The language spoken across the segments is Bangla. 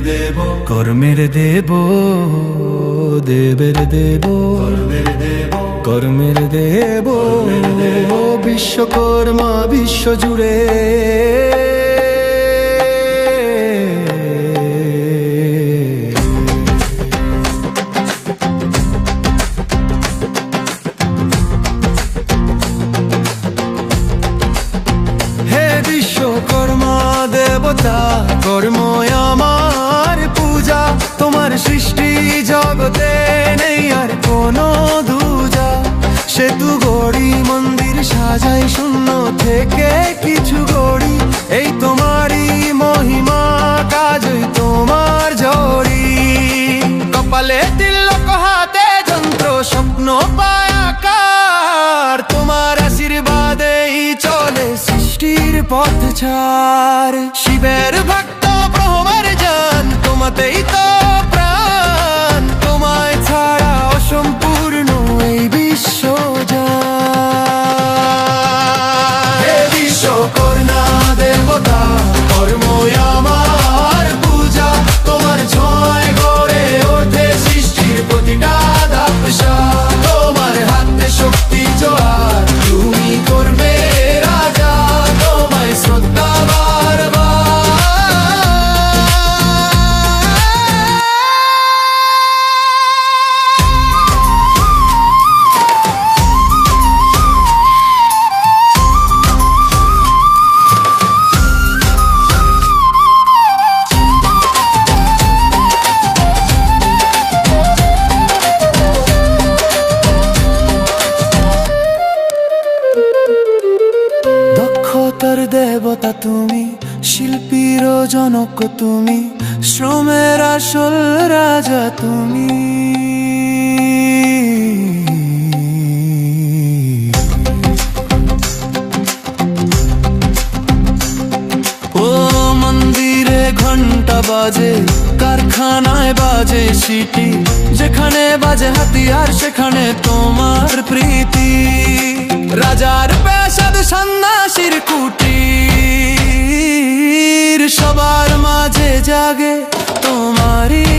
দেব। কর্মের দেব দেবের দেব। কর্মের দেব। কর্মের দেব বিশ্বকর্মা বিশ্ব জুড়ে হে বিশ্বকর্মা দেবতা কর্ময় সেতু গড়ি, মন্দির সাজাই, শূন্য থেকে কিছু গড়ি। এই তোমারই মহিমা, কাজই তোমার জড়ি কপালে তিলক হাতে যন্ত্র, স্বপ্ন পায়াকার তোমার আশীর্বাদেই চলে সৃষ্টির পথ ছাড়। শিবের তুমি, শিল্পীর জনক তুমি, শ্রমের আসল রাজা তুমি। ও মন্দিরে ঘণ্টা বাজে, কারখানায় বাজে সিটি, যেখানে বাজে হাতিয়ার, সেখানে তোমার প্রীতি। রাজার পেশাদ সন্ন্যাসীর কুটির মাঝে জাগে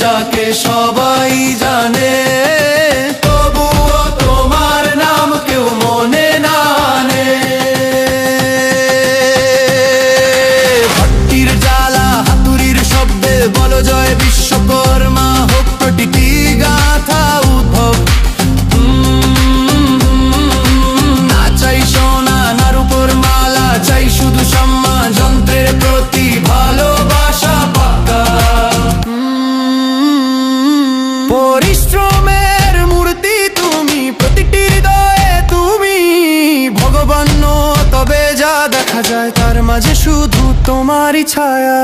যাকে সবাই জানে। মাঝে শুধু তোমারই ছায়া।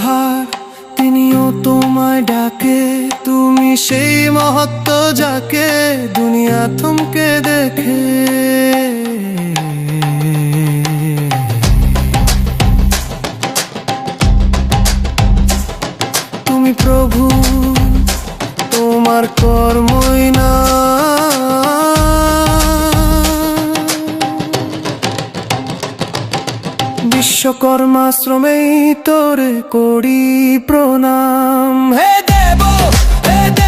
পাহাড় তিনিও তোমায় ডাকে, তুমি সেই মহত্ব যাকে দুনিয়া থমকে দেখে। তুমি প্রভু, তোমার কর্মই না। বিশ্বকর্মা তোর করি প্রণাম। হে দেব হে দেব।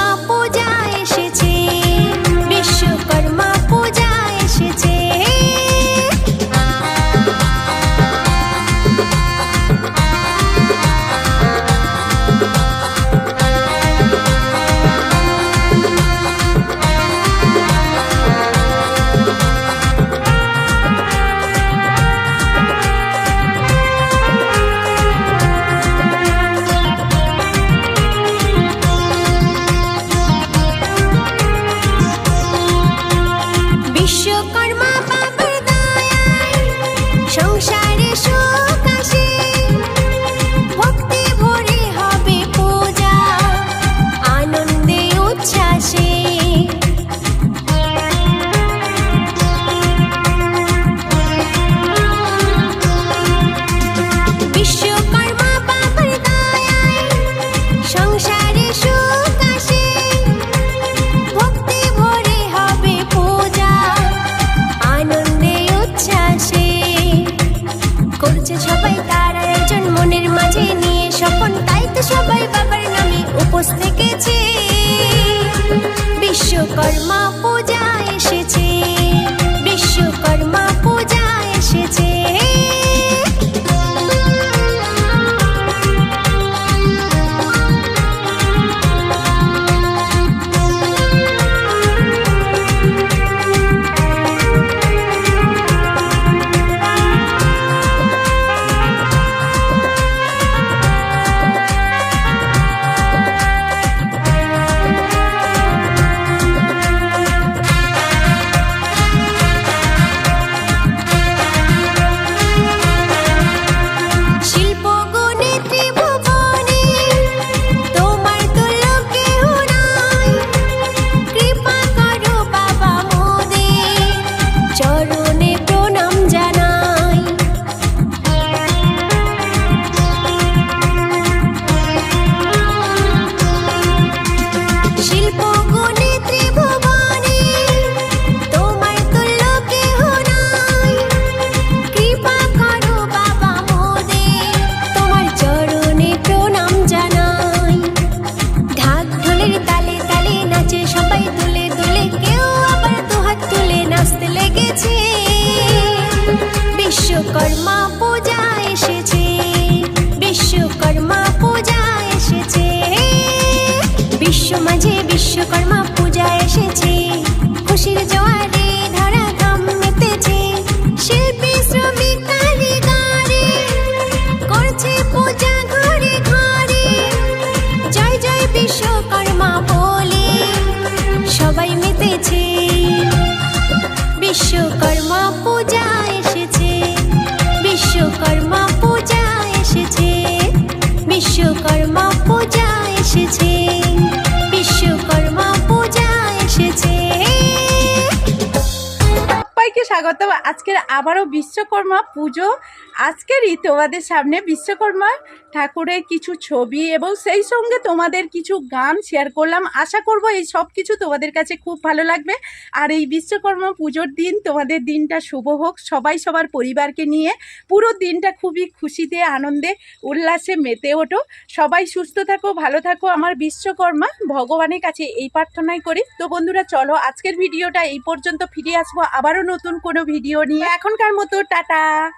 সবাই বাবার নামে বিশ্বকর্মা এসেছে বিশ্বকর্মা পূজা এসেছে বিশ্বকর্মা পূজা এসেছে স্বাগত আজকের আবারও বিশ্বকর্মা পুজো। আজকেরই তোমাদের সামনে বিশ্বকর্মা ঠাকুরের কিছু ছবি এবং সেই সঙ্গে তোমাদের কিছু গান শেয়ার করলাম। আশা করব এই সব কিছু তোমাদের কাছে খুব ভালো লাগবে। আর এই বিশ্বকর্মা পুজোর দিন তোমাদের দিনটা শুভ হোক। সবাই সবার পরিবারকে নিয়ে পুরো দিনটা খুবই খুশিতে, আনন্দে, উল্লাসে মেতে ওঠো। সবাই সুস্থ থাকো, ভালো থাকো। আমার বিশ্বকর্মা ভগবানের কাছে এই প্রার্থনাই করি। তো বন্ধুরা, চলো আজকের ভিডিওটা এই পর্যন্ত ফিরে আসব। আবারও নতুন কোনো ভিডিও নিয়ে। এখনকার মতো, টাটা!